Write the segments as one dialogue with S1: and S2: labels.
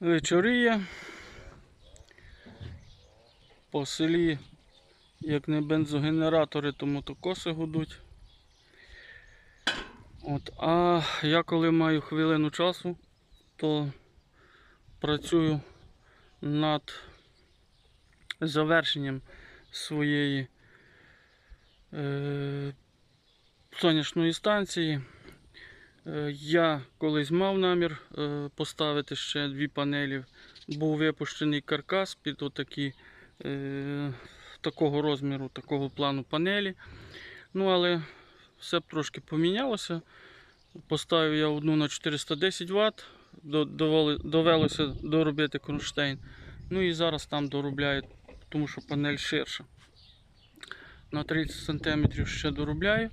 S1: Вечоріє. По селі, як не бензогенератори, то мотокоси гудуть. От, а я коли маю хвилину часу, то працюю над завершенням своєї е, сонячної станції. Е, Я колись мав намір е, поставити ще дві панелі. Був випущений каркас під отакі е, такого розміру, такого плану панелі. Ну, але все трошки помінялося. Поставив я одну на 410 Вт, довелося доробити кронштейн. Ну і зараз там доробляю, тому що панель ширша. На 30 см ще доробляю.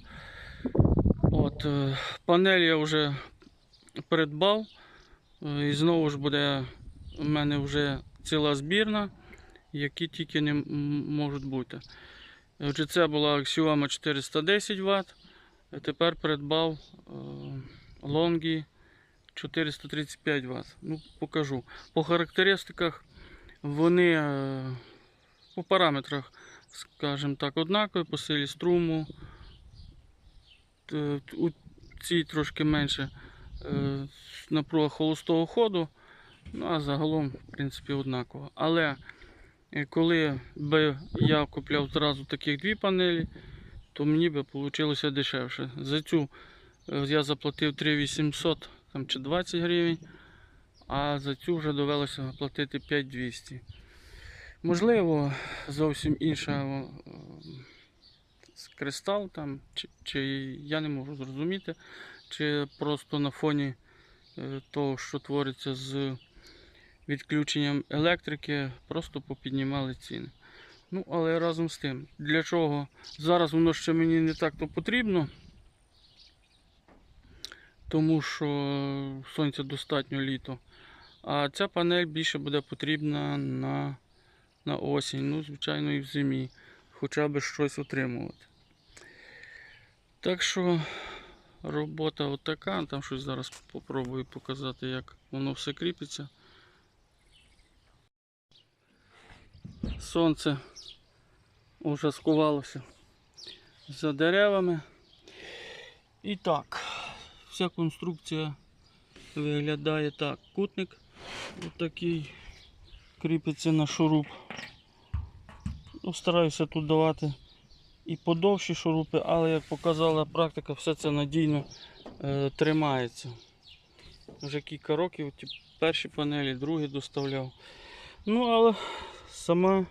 S1: От, е, панель я вже придбав. Е, І знову ж буде у мене вже ціла збірна, які тільки не можуть бути. Отже, це була Axioma 410 Вт. Тепер придбав е, Longi 435 Вт. Ну, покажу. По характеристиках вони е, по параметрах, скажімо так, однакові, по силі струму. Т- У цій трошки менше е, напруга холостого ходу, ну а загалом, в принципі, однаково. Але е, коли би я купляв зразу таких дві панелі, то мені би вийшло дешевше. За цю е, я заплатив 3800 там, чи 20 гривень, а за цю вже довелося платити 5200. Можливо, зовсім інша е, кристал там, чи, чи я не можу зрозуміти, чи просто на фоні е, того, що твориться з відключенням електрики, просто попіднімали ціни. Ну, але разом з тим, для чого зараз воно ще мені не так то потрібно, тому що сонця достатньо літо. А ця панель більше буде потрібна на, на осінь, ну, звичайно, і в зимі, хоча б щось отримувати. Так що робота отака, там щось зараз попробую показати, як воно все кріпиться. Сонце вже сховалося за деревами. І так, вся конструкція виглядає так. Кутник отакий кріпиться на шуруп. Ну, стараюся тут давати і подовші шурупи, але як показала практика, все це надійно е, тримається. Вже кілька років ті перші панелі, другі доставляв. Ну, але сама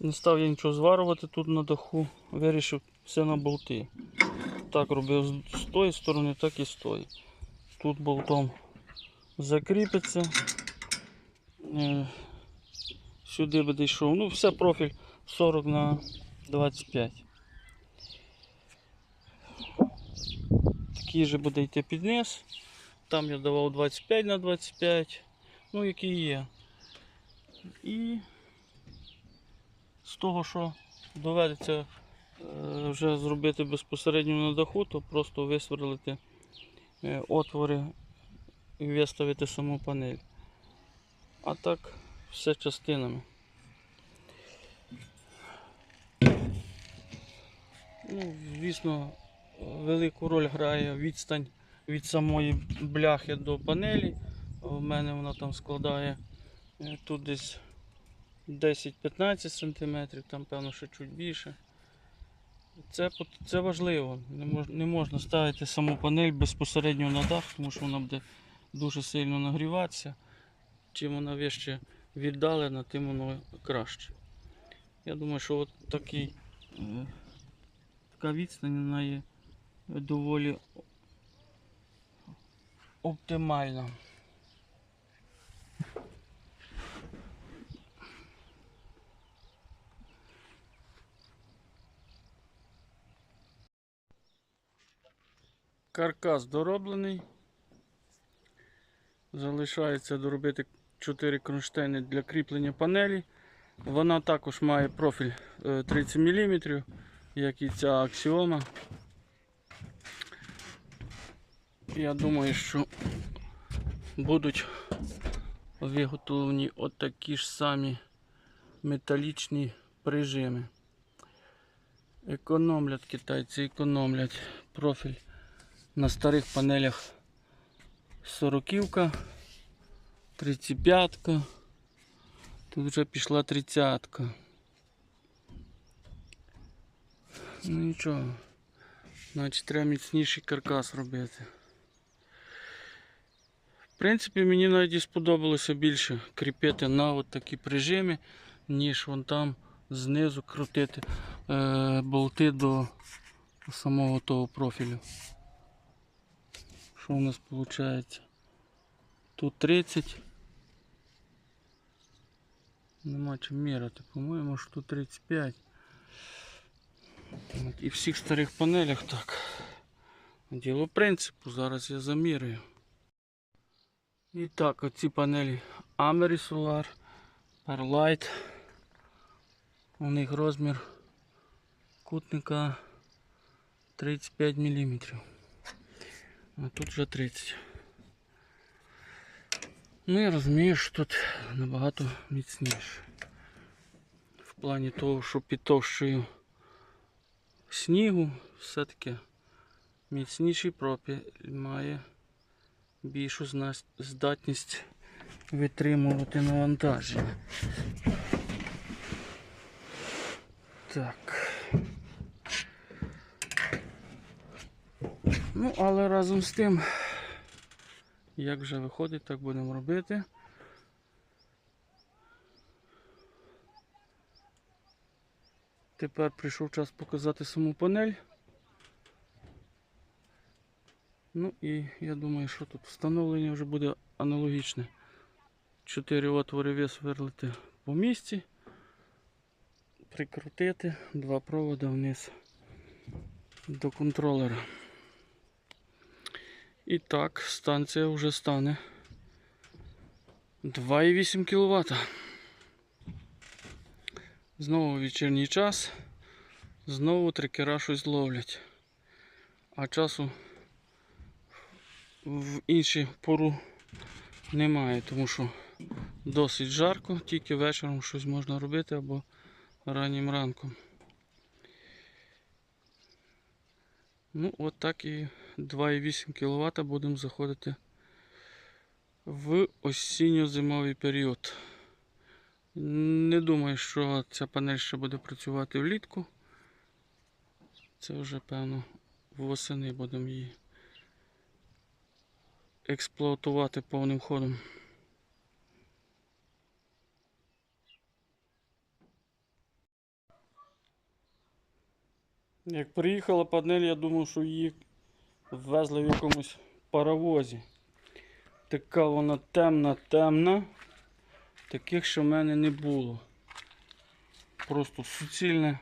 S1: не став я нічого зварювати тут на даху, вирішив все на болти. Так робив з- тої сторони, так і з тої. Тут болтом закріпиться. Сюди буде йшов. Ну, все профіль 40 на 25. Такий же буде йти під низ. Там я давав 25 на 25. Ну, який є. І з того, що доведеться е, вже зробити безпосередньо на даху, то просто висверлити е, отвори і виставити саму панель. А так все частинами. Ну, звісно, велику роль грає відстань від самої бляхи до панелі. У мене вона там складає е, тут десь 10-15 см, там певно ще чуть більше. Це, це важливо. Не, мож, не можна ставити саму панель безпосередньо на дах, тому що вона буде дуже сильно нагріватися. Чим вона вище віддалена, тим воно краще. Я думаю, що от такий, е, така відстань вона є доволі оптимальна. Каркас дороблений. Залишається доробити 4 кронштейни для кріплення панелі. Вона також має профіль е, 30 мм, як і ця аксіома. Я думаю, що будуть виготовлені отакі ж самі металічні прижими. Економлять китайці, економлять профіль на старих панелях 40-ка, 35-ка. Тут вже пішла 30-ка. Ну нічого. Значить треба міцніший каркас робити. В принципі, мені навіть і сподобалося більше кріпити на такі прижими, ніж вон там знизу крутити е, болти до самого того профілю. Що у нас виходить? Тут 30. Нема чим міряти, по-моєму, що тут 35. От, і в всіх старих панелях так. Діло принципу, зараз я замірюю. І так, оці панелі Amery Solar, Perlite. У них розмір кутника 35 мм. А тут вже 30. Ну я розумію, що тут набагато міцніше. В плані того, що під товщою снігу все-таки міцніший пропіль має більшу здатність витримувати навантаження. Так. Ну, але разом з тим, як вже виходить, так будемо робити. Тепер прийшов час показати саму панель. Ну і я думаю, що тут встановлення вже буде аналогічне. Чотири отвори висверлити по місці, прикрутити два проводи вниз до контролера. І так, станція вже стане 2,8 кВт. Знову вечірній час. Знову трекера щось ловлять. А часу в інші пору немає, тому що досить жарко, тільки вечором щось можна робити або раннім ранком. Ну, от так і 2,8 кВт будемо заходити в осінньо-зимовий період. Не думаю, що ця панель ще буде працювати влітку. Це вже, певно, восени будемо її експлуатувати повним ходом. Як приїхала панель, я думав, що її ввезли в якомусь паровозі. Така вона темна, темна. Таких ще в мене не було. Просто суцільне.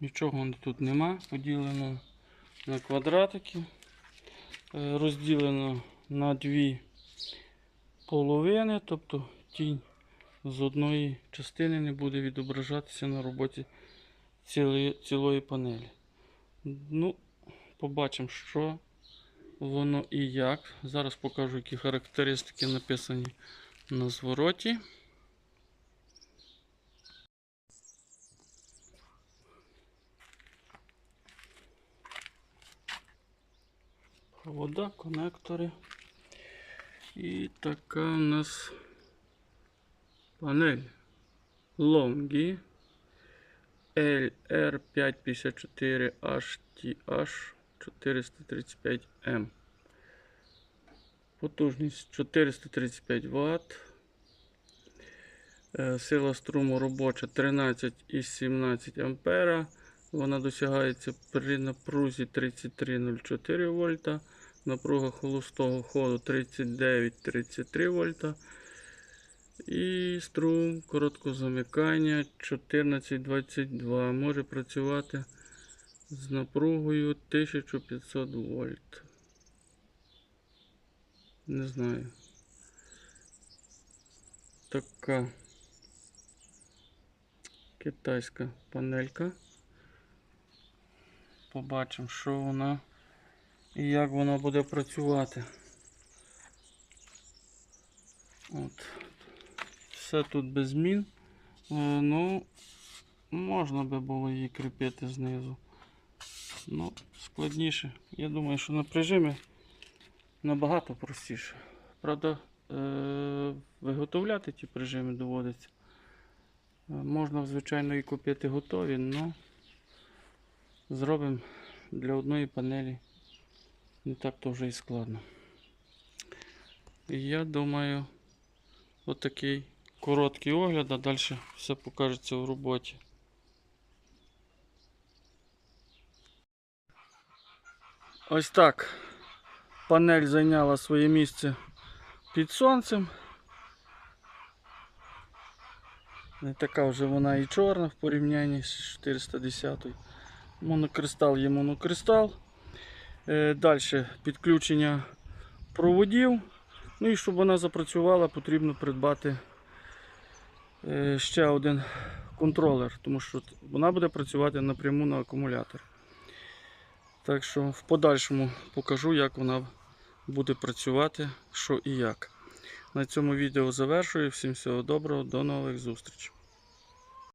S1: Нічого тут нема. Поділено на квадратики. Е, Розділено на дві половини, тобто тінь з одної частини не буде відображатися на роботі цілої, цілої панелі. Ну, побачимо, що воно і як. Зараз покажу, які характеристики написані на звороті. Провода, конектори. І така у нас панель Longi LR554HTH 435M. Потужність 435 Вт. Е, Сила струму робоча 13,17 Ампера. Вона досягається при напрузі 33,04 вольта. Напруга холостого ходу 39-33 вольта. І струм короткозамикання 1422 може працювати з напругою 1500 вольт. Не знаю. Така китайська панелька. Побачимо, що вона і як вона буде працювати. От. Все тут без змін. Е, Ну, можна би було її кріпити знизу. Ну, складніше. Я думаю, що на прижимі набагато простіше. Правда, е- виготовляти ті прижими доводиться. Е, Можна, звичайно, і купити готові, але зробимо для одної панелі не так то вже і складно. Я думаю, отакий короткий огляд, а далі все покажеться в роботі. Ось так. Панель зайняла своє місце під сонцем. Не така вже вона і чорна в порівнянні з 410. Монокристал є монокристал. Е, Далі підключення проводів. Ну і щоб вона запрацювала, потрібно придбати е, ще один контролер, тому що вона буде працювати напряму на акумулятор. Так що в подальшому покажу, як вона буде працювати, що і як. На цьому відео завершую. Всім всього доброго, до нових зустрічей.